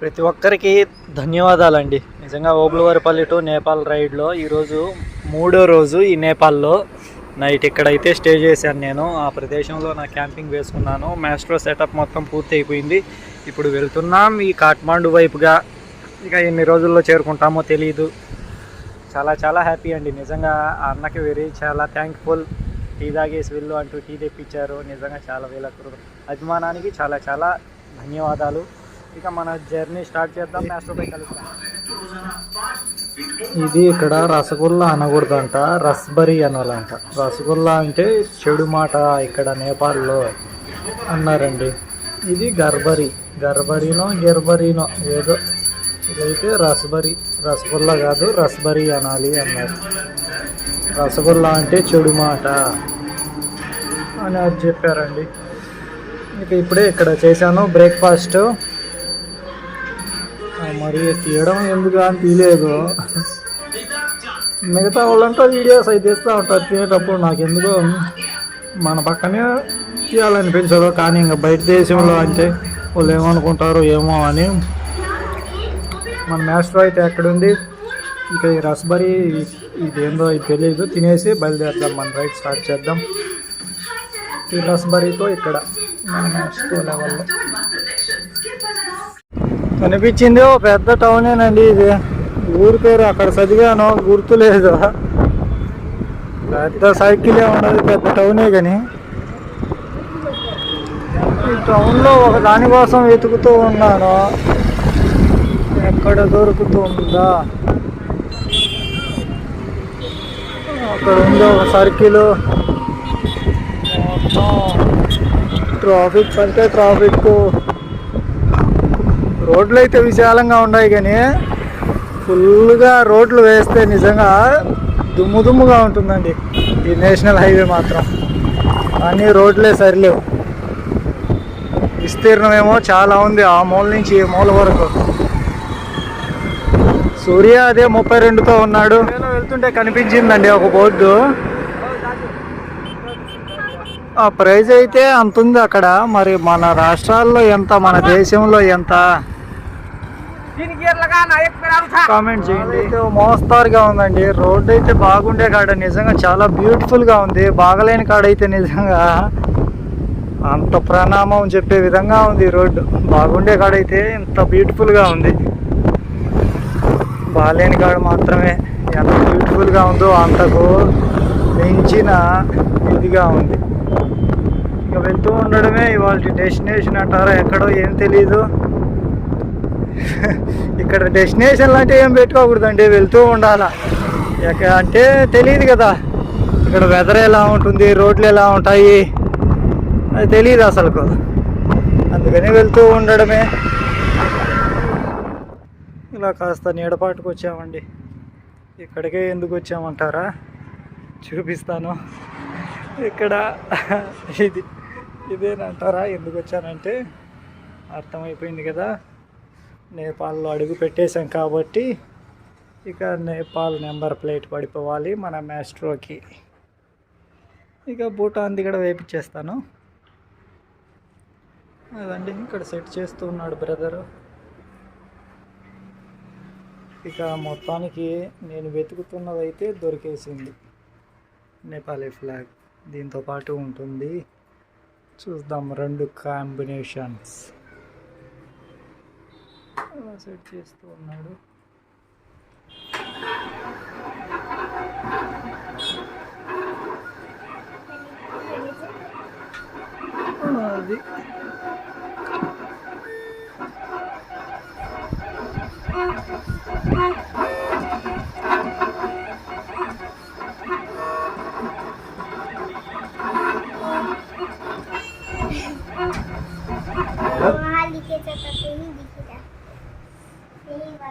ప్రతి ఒక్కరికి ధన్యవాదాలండి. నిజంగా ఓబులవారిపల్లి టు నేపాల్ రైడ్లో ఈరోజు మూడో రోజు ఈ నేపాల్లో నైట్ ఇక్కడైతే స్టే చేశాను నేను. ఆ ప్రదేశంలో నా క్యాంపింగ్ వేసుకున్నాను. మ్యాస్ట్రో సెటప్ మొత్తం పూర్తి అయిపోయింది ఇప్పుడు వెళ్తున్నాం ఈ కాఠ్మాండు వైపుగా. ఇక ఎన్ని రోజుల్లో చేరుకుంటామో తెలియదు చాలా చాలా హ్యాపీ అండి. నిజంగా ఆ అన్నకి వెరీ చాలా థ్యాంక్ఫుల్. టీ తాగేసి వెళ్ళు అంటూ టీ తెప్పించారు. నిజంగా చాలా వేల అభిమానానికి చాలా చాలా ధన్యవాదాలు. ఇక మన జర్నీ స్టార్ట్ చేద్దాం మ్యాస్టర్పై కలుద్దాం. ఇది ఇక్కడ రసగుల్లా అనకూడదంట రస్బరీ అనాలంట. రసగుల్లా అంటే చెడు మాట ఇక్కడ నేపాల్లో అన్నారండి. ఇది గర్బరీ గర్బరీనో గెర్బరీనో ఏదో ఇదైతే రసబరి రసగుల్లా కాదు రసబరి అనాలి అన్నారు. రసగుల్లా అంటే చెడు మాట అని అది చెప్పారండి. ఇక ఇప్పుడే ఇక్కడ చేశాను బ్రేక్ఫాస్ట్. మరి తీయడం ఎందుకు అని తీయలేదు. మిగతా వాళ్ళంతా వీడియోస్ అయితే ఇస్తూ ఉంటారు. తినేటప్పుడు నాకు ఎందుకో మన పక్కనే తీయాలనిపించదు. కానీ ఇంకా బయట దేశంలో అంటే వాళ్ళు ఏమనుకుంటారో ఏమో అని మన మాస్టర్ అయితే ఎక్కడుంది? ఇక ఈ రస్బరీ ఇదేందో ఇది తెలియదు తినేసి బయలుదేరుదాం. మన రైడ్ స్టార్ట్ చేద్దాం. ఈ రస్బరీతో ఇక్కడ మన మాస్టర్ లెవెల్లో కనిపించింది ఓ పెద్ద టౌనేనండి ఇది. ఊరి పేరు అక్కడ చదివాను గుర్తులేదు. పెద్ద సైకిలే ఉన్నది పెద్ద టౌనే కానీ ఈ టౌన్లో ఒక దానికోసం వెతుకుతూ ఉన్నాను. ఎక్కడ దొరుకుతుందా? అక్కడ ఉంది ఒక సర్కిల్ ట్రాఫిక్ అంటే ట్రాఫిక్ రోడ్లు అయితే విశాలంగా ఉన్నాయి కానీ ఫుల్గా రోడ్లు వేస్తే నిజంగా దుమ్ము దుమ్ముగా ఉంటుందండి. ఈ నేషనల్ హైవే మాత్రం. కానీ రోడ్లే సరిలేవు. విస్తీర్ణం ఏమో చాలా ఉంది ఆ మూల నుంచి ఈ మూల వరకు. సూర్య అదే ముప్పై రెండుతో ఉన్నాడు. నేను వెళ్తుంటే కనిపించిందండి ఒక బోర్డు. ఆ ప్రైజ్ అయితే అంత ఉంది అక్కడ. మరి మన రాష్ట్రాల్లో ఎంత మన దేశంలో ఎంత? కామెంట్ చేయండి. మోస్తారుగా ఉందండి. రోడ్డు అయితే బాగుండే కాడ నిజంగా చాలా బ్యూటిఫుల్గా ఉంది. బాగలేని కాడ అయితే నిజంగా అంత ప్రణామం చెప్పే విధంగా ఉంది రోడ్డు. బాగుండే కాడ అయితే ఇంత బ్యూటిఫుల్గా ఉంది. బాలేని కాడ మాత్రమే ఎంత బ్యూటిఫుల్గా ఉందో అంతకు మించిన ఇదిగా ఉంది. ఇక వెళ్తూ ఉండడమే ఇవాళ డెస్టినేషన్ అంటారా ఎక్కడో ఏం తెలీదు. ఇక్కడ డెస్టినేషన్ అంటే ఏం పెట్టుకోకూడదండి వెళ్తూ ఉండాలా. ఎక్కడ అంటే తెలియదు కదా ఇక్కడ వెదర్ ఎలా ఉంటుంది రోడ్లు ఎలా ఉంటాయి అది తెలియదు అసలుకు. అందుకని వెళ్తూ ఉండడమే. ఇలా కాస్త నీడపాటుకు వచ్చామండి. ఇక్కడికే ఎందుకు వచ్చామంటారా? చూపిస్తాను. ఇక్కడ ఇది ఇదేనంటారా? ఎందుకు వచ్చానంటే అర్థమైపోయింది కదా. నేపాల్లో అడుగు పెట్టేశాం కాబట్టి ఇక నేపాల్ నెంబర్ ప్లేట్ పడిపోవాలి మన మ్యాస్ట్రోకి. ఇక భూటాన్ది కూడా వేపించేస్తాను. అదండి ఇక్కడ సెట్ చేస్తూ ఉన్నాడు బ్రదరు. ఇక మొత్తానికి నేను వెతుకుతున్నదైతే దొరికేసింది. నేపాలీ ఫ్లాగ్ దీంతో పాటు ఉంటుంది. చూద్దాం రెండు కాంబినేషన్స్. సెట్ చేస్తూ ఉన్నాడు అది Wow, dikit tetap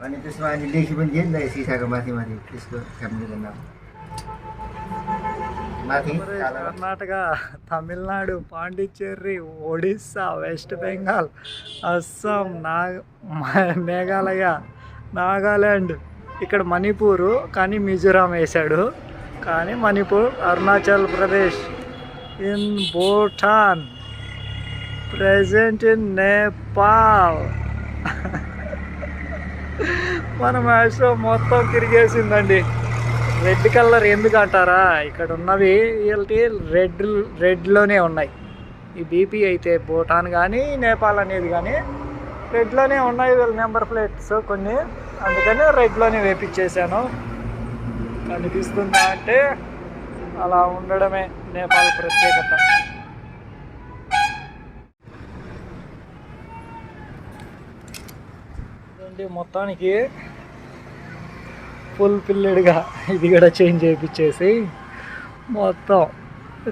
अनि त्यसमा अहिले लेखी पनि दिएँ नि त सिसाको माथि माथि त्यसको फ्यामिलीको नाम माथि कालो కర్ణాటక తమిళనాడు పాండిచ్చేరి ఒడిస్సా వెస్ట్ బెంగాల్ అస్సాం నాగ మ- మేఘాలయ నాగాల్యాండ్ ఇక్కడ మణిపూరు కానీ మిజోరాం వేశాడు కానీ Manipur Arunachal Pradesh in Bhutan present in Nepal మన మ్యాచ్లో మొత్తం తిరిగేసిందండి. రెడ్ కలర్ ఎందుకు అంటారా? ఇక్కడ ఉన్నవి వీళ్ళకి రెడ్ రెడ్లోనే ఉన్నాయి. ఈ బీపీ అయితే భూటాన్ కానీ నేపాల్ అనేది కానీ రెడ్లోనే ఉన్నాయి వీళ్ళ నెంబర్ ప్లేట్స్ కొన్ని అందుకని రెడ్లోనే వేపించేశాను కనిపిస్తుందా అంటే అలా ఉండడమే నేపాల్ ప్రత్యేకత. మొత్తానికి ఫుల్ ఫిల్లెడ్గా ఇది కూడా చేంజ్ చేయించేసి మొత్తం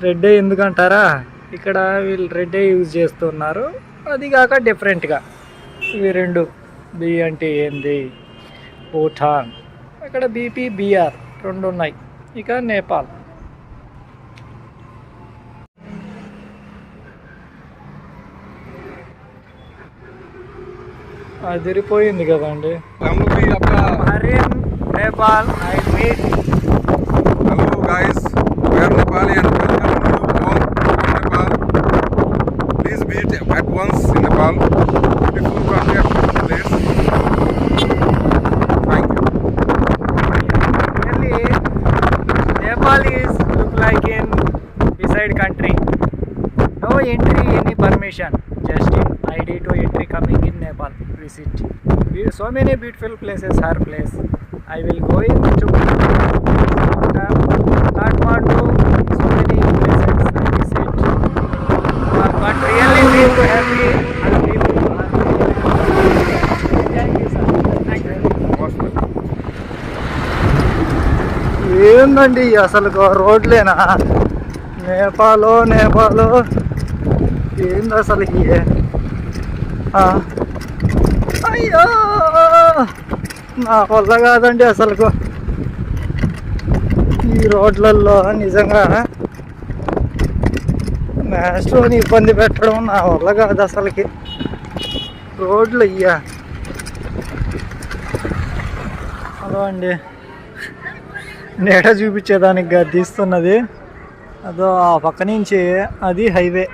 రెడ్డే ఎందుకంటారా? ఇక్కడ వీళ్ళు రెడ్డే యూజ్ చేస్తున్నారు. అది కాక డిఫరెంట్గా ఇవి రెండు. బి అంటే ఏంది? భూటాన్. ఇక్కడ బీపీ బీఆర్ రెండు ఉన్నాయి. ఇక నేపాల్. అదిరిపోయింది కదండి. Nepal. I meet. Hello guys, we are Nepali and welcome to home Nepal. Please visit at once in Nepal. Beautiful country and beautiful place. Thank you. Really, Nepal is look like in beside country. No entry, any permission. Just in ID to entry coming in Nepal. Visit. So many beautiful places, her place. I will going to ఏందండి అసలు రోడ్లేనా? నేపాల్ నేపాల్. ఏంది అసలు అయ్యో! నా వల్ల కాదండి అసలు ఈ రోడ్లలో నిజంగా మ్యాచ్లోని ఇబ్బంది పెట్టడం నా వల్ల కాదు అసలుకి. రోడ్లు అయ్యా. హలో అండి. నేట చూపించేదానికి కాదు తీస్తున్నది. అదో ఆ పక్క నుంచి అది హైవే.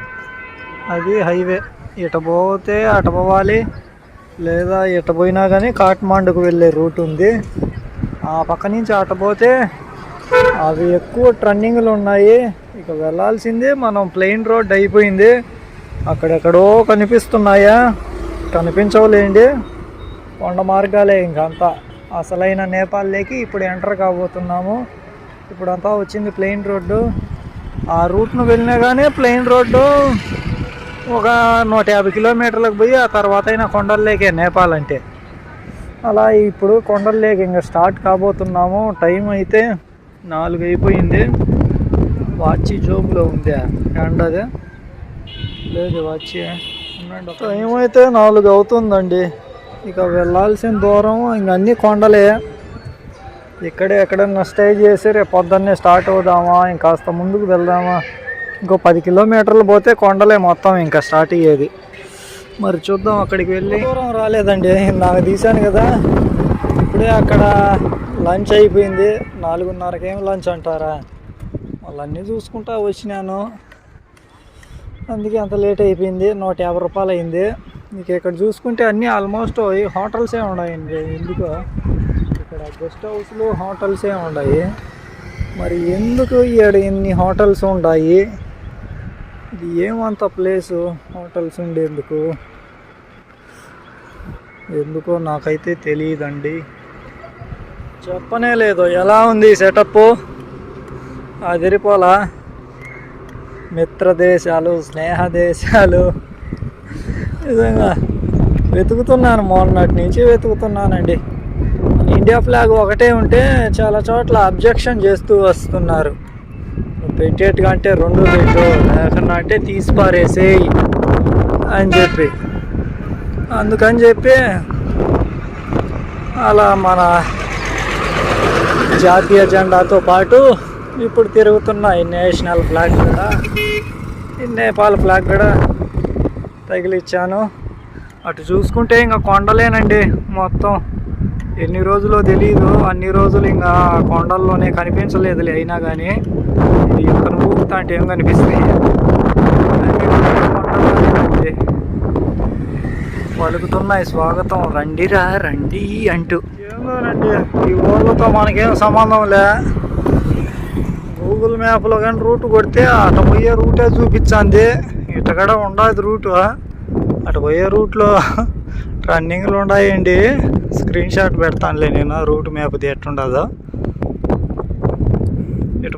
అది హైవే. ఇట పోతే అటు పోవాలి. లేదా ఇట పోయినా కానీ కాట్మాండుకు వెళ్ళే రూట్ ఉంది. ఆ పక్క నుంచి అట పోతే అవి ఎక్కువ ట్రన్నింగ్లు ఉన్నాయి. ఇక వెళ్ళాల్సిందే మనం ప్లెయిన్ రోడ్ అయిపోయింది. అక్కడెక్కడో కనిపిస్తున్నాయా? కనిపించవులేండి. కొండ మార్గాలే ఇంకంతా. అసలైన నేపాల్లోకి ఇప్పుడు ఎంటర్ కాబోతున్నాము. ఇప్పుడంతా వచ్చింది ప్లెయిన్ రోడ్డు. ఆ రూట్ను వెళ్ళినా కానీ ప్లెయిన్ రోడ్డు ఒక నూట యాభై కిలోమీటర్లకు పోయి ఆ తర్వాత అయినా కొండల్లోకే నేపాల్ అంటే. అలా ఇప్పుడు కొండల్లోకి ఇంకా స్టార్ట్ కాబోతున్నాము. టైం అయితే నాలుగు అయిపోయింది. వాచ్ జోబులో ఉంది ఎండది. లేదు వాచ్. టైం అయితే నాలుగు అవుతుందండి. ఇక వెళ్ళాల్సిన దూరం ఇంక అన్ని కొండలే. ఇక్కడే ఎక్కడన్నా స్టే చేసి రేపు పొద్దున్నే స్టార్ట్ అవుదామా? ఇంకాస్త ముందుకు వెళ్దామా? ఇంకో పది కిలోమీటర్లు పోతే కొండలే మొత్తం ఇంకా స్టార్ట్ అయ్యేది. మరి చూద్దాం అక్కడికి వెళ్ళి. దూరం రాలేదండి నాకు తీశాను కదా. ఇప్పుడే అక్కడ లంచ్ అయిపోయింది. నాలుగున్నరకి ఏం లంచ్ అంటారా? వాళ్ళన్నీ చూసుకుంటా వచ్చినాను. అందుకే అంత లేట్ అయిపోయింది. నూట యాభై రూపాయలు అయింది. మీకు ఇక్కడ చూసుకుంటే అన్నీ ఆల్మోస్ట్ హోటల్సే ఉన్నాయండి. ఎందుకో? ఇక్కడ గెస్ట్ హౌస్లు హోటల్సే ఉన్నాయి. మరి ఎందుకు ఇక్కడ ఇన్ని హోటల్స్ ఉన్నాయి ఇది ఏమంత ప్లేసు? హోటల్స్ ఉండేందుకు? ఎందుకో నాకైతే తెలియదండి చెప్పనే లేదు. ఎలా ఉంది సెటప్ అదిరిపోలా మిత్రదేశాలు స్నేహ దేశాలు నిజంగా వెతుకుతున్నాను. మొన్నటి నుంచి వెతుకుతున్నానండి. ఇండియా ఫ్లాగ్ ఒకటే ఉంటే చాలా చోట్ల అబ్జెక్షన్ చేస్తూ వస్తున్నారు. పెట్టేట్టుగా అంటే రెండు పెట్టు లేకుండా అంటే తీసి పారేసేయి అని చెప్పి. అందుకని చెప్పి అలా మన జాతీయ జెండాతో పాటు ఇప్పుడు తిరుగుతున్న ఈ నేషనల్ ఫ్లాగ్ కూడా ఈ నేపాల్ ఫ్లాగ్ కూడా తగిలిచ్చాను. అటు చూసుకుంటే ఇంకా కొండలేనండి మొత్తం. ఎన్ని రోజులో తెలియదు అన్ని రోజులు ఇంకా కొండల్లోనే కనిపించలేదులే అయినా కానీ ఇది ఇక్కడ ఊపుతా అంటే ఏం కనిపిస్తుంది పలుకుతున్నాయి స్వాగతం రండిరా రండి అంటూ. ఏందోనండి ఈ ఊళ్ళతో మనకేం సంబంధం లే? గూగుల్ మ్యాప్లో కానీ రూట్ కొడితే అటు పోయే రూటే చూపించింది. ఇటు కూడా ఉండదు రూటు. అటు పోయే రూట్లో రన్నింగ్లు ఉన్నాయండి. స్క్రీన్ షాట్ పెడతానులే నేను రూట్ మ్యాప్ది ఎట్టుండదో.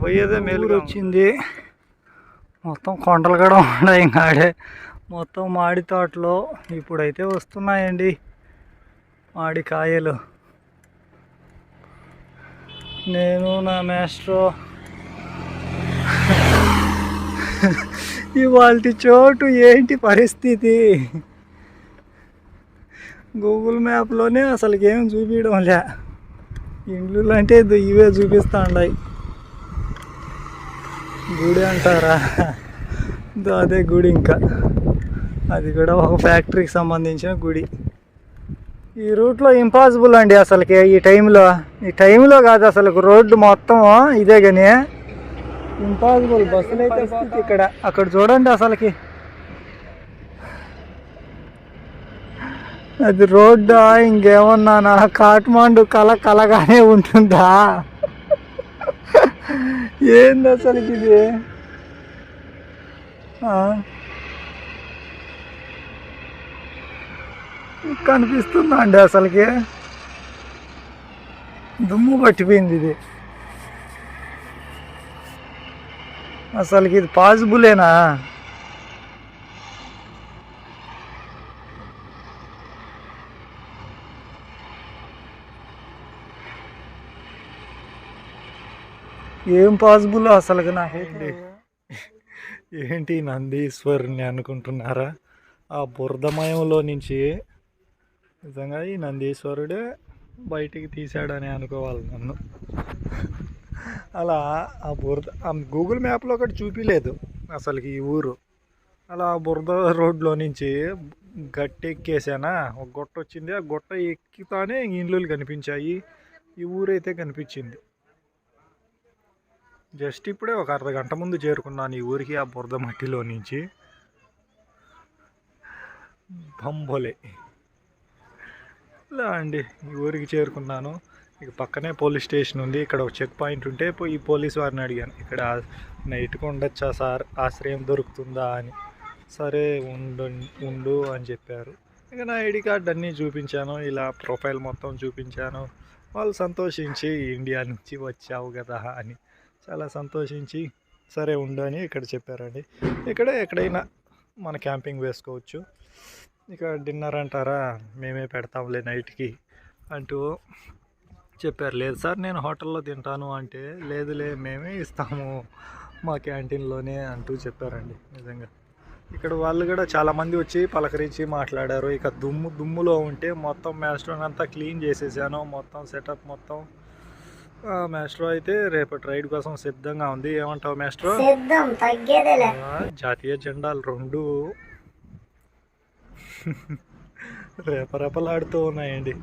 పోయేదే మేలుగా వచ్చింది. మొత్తం కొండలు కూడా ఉన్నాయి ఇంకా ఆడే. మొత్తం మాడి తోటలో ఇప్పుడైతే వస్తున్నాయండి మాడి కాయలు. నేను నా మాస్ట్రో ఇవాళ చోటు ఏంటి పరిస్థితి? గూగుల్ మ్యాప్లోనే అసలు ఏం చూపించడం లే. ఇండ్లు అంటే ఇవే చూపిస్తా ఉన్నాయి గుడి అంటారా? అదే గుడి ఇంకా. అది కూడా ఒక ఫ్యాక్టరీకి సంబంధించిన గుడి. ఈ రూట్లో ఇంపాసిబుల్ అండి అసలుకి ఈ టైంలో. ఈ టైంలో కాదు అసలు రోడ్డు మొత్తం ఇదే కానీ ఇంపాసిబుల్ బస్సులు అయితే ఇక్కడ. అక్కడ చూడండి అసలుకి. అది రోడ్డా ఇంకేమన్నానా కాట్మాండు కల కలగానే ఉంటుందా? ఏంది అసలుకి ఇది? కనిపిస్తుందా అండి అసలుకి? దుమ్ము పట్టిపోయింది ఇది. అసలుకి ఇది పాసిబులేనా? ఏం పాసిబుల్ అసలు నాకేంటి ఏంటి? నందీశ్వరుని అనుకుంటున్నారా? ఆ బురదమయంలో నుంచి నిజంగా ఈ నందీశ్వరుడే బయటికి తీశాడని అనుకోవాలి నన్ను. అలా ఆ బురద ఆ గూగుల్ మ్యాప్లో ఒకటి చూపించలేదు అసలుకి ఈ ఊరు. అలా ఆ బురద రోడ్లో నుంచి గట్టి ఎక్కేసానా ఒక గుట్ట వచ్చింది ఆ గుట్ట ఎక్కుతానే ఇండ్లు కనిపించాయి. ఈ ఊరైతే కనిపించింది. జస్ట్ ఇప్పుడే ఒక అర్ధ గంట ముందు చేరుకున్నాను ఈ ఊరికి ఆ బురద మట్టిలో నుంచి. బంబోలే ఇలా అండి ఈ ఊరికి చేరుకున్నాను. ఇక పక్కనే పోలీస్ స్టేషన్ ఉంది. ఇక్కడ ఒక చెక్ పాయింట్ ఉంటే పోయి ఈ పోలీస్ వారిని అడిగాను. ఇక్కడ నైట్కి ఉండొచ్చా సార్? ఆశ్రయం దొరుకుతుందా అని. సరే ఉండు ఉండు అని చెప్పారు. ఇక నా ఐడి కార్డ్ అన్నీ చూపించాను. ఇలా ప్రొఫైల్ మొత్తం చూపించాను. వాళ్ళు సంతోషించి ఇండియా నుంచి వచ్చావు కదా అని. చాలా సంతోషించి సరే ఉండు అని ఇక్కడ చెప్పారండి. ఇక్కడ ఎక్కడైనా మన క్యాంపింగ్ వేసుకోవచ్చు. ఇక డిన్నర్ అంటారా? మేమే పెడతాంలే నైట్కి అంటూ చెప్పారు. లేదు సార్ నేను హోటల్లో తింటాను అంటే లేదులే మేమే ఇస్తాము మా క్యాంటీన్లోనే అంటూ చెప్పారండి నిజంగా. ఇక్కడ వాళ్ళు కూడా చాలామంది వచ్చి పలకరించి మాట్లాడారు. ఇక దుమ్ము దుమ్ములో ఉంటే మొత్తం మ్యాస్ట్రోని అంతా క్లీన్ చేసేసాను. మొత్తం సెటప్ మొత్తం మ్యాస్ట్రో అయితే రేపటి రైడ్ కోసం సిద్ధంగా ఉంది. ఏమంటావు మ్యాస్ట్రో సిద్ధం తగ్గేదేలే. ఆ, జాతీయ జెండాలు రెండు. రేపరేపలాడుతూ ఉన్నాయండి.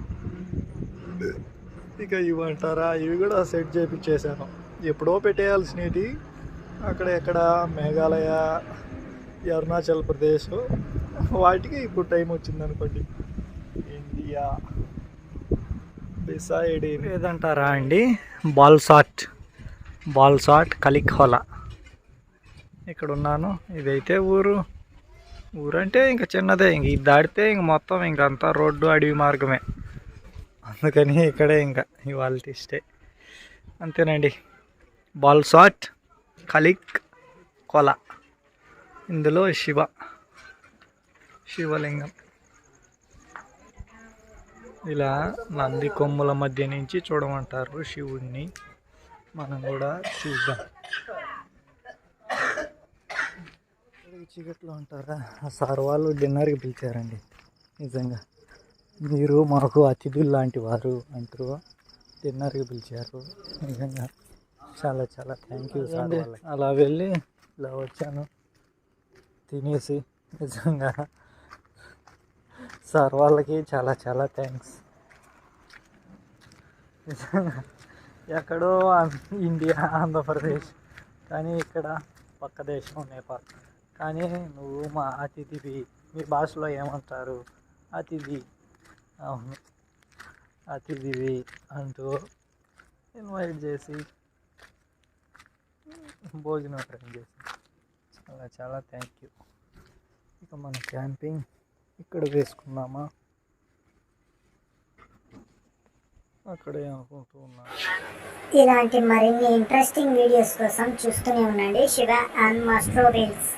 ఇక ఇవంటారా? ఇవి కూడా సెట్ చేపించేసాను ఎప్పుడో పెట్టేయాల్సినవి అక్కడ ఎక్కడ? మేఘాలయ అరుణాచల్ ప్రదేశ్. వాటికి ఇప్పుడు టైం వచ్చింది అనుకోండి ఇండియా. డిసైడ్ ఏదంటారా అండి? బాల్సాట్. బాల్సాట్ కలిఖోలా ఇక్కడ ఉన్నాను ఇదైతే ఊరు. ఊరంటే ఇంకా చిన్నదే. ఇంక ఇది దాటితే ఇంక మొత్తం ఇంక అంతా రోడ్డు అడవి మార్గమే. అందుకని ఇక్కడే ఇంకా ఇవాళ తీస్తే అంతేనండి. బాల్సాట్ కలిక్ కొల ఇందులో శివ. శివలింగం. ఇలా నంది కొమ్ముల మధ్య నుంచి చూడమంటారు శివుణ్ణి. మనం కూడా చూద్దాం. చీకట్లో ఉంటారా? ఆ సార్ వాళ్ళు డిన్నర్కి పిలిచారండి. నిజంగా. మీరు మాకు అతిథులు లాంటి వారు అంటూ డిన్నర్కి పిలిచారు. నిజంగా చాలా చాలా థ్యాంక్ యూ సార్ అలా వెళ్ళి ఇలా వచ్చాను. తినేసి. నిజంగా సార్ వాళ్ళకి చాలా చాలా థ్యాంక్స్. నిజంగా ఎక్కడో ఇండియా ఆంధ్రప్రదేశ్ కానీ ఇక్కడ పక్క దేశం నేపాల్. కానీ నువ్వు మా అతిథివి మీ భాషలో ఏమంటారు? అతిథి అవును అతిథివి అంటూ ఇన్వైట్ చేసి భోజనం అరేంజ్ చేసి. చాలా చాలా థ్యాంక్ యూ. ఇక మన క్యాంపింగ్ ఇక్కడ వేసుకుందామా? అక్కడే అనుకుంటూ ఉన్నాను ఇలాంటి మరిన్ని ఇంట్రెస్టింగ్ వీడియోస్ కోసం చూస్తూనే ఉండండి. Shiva and maestro reels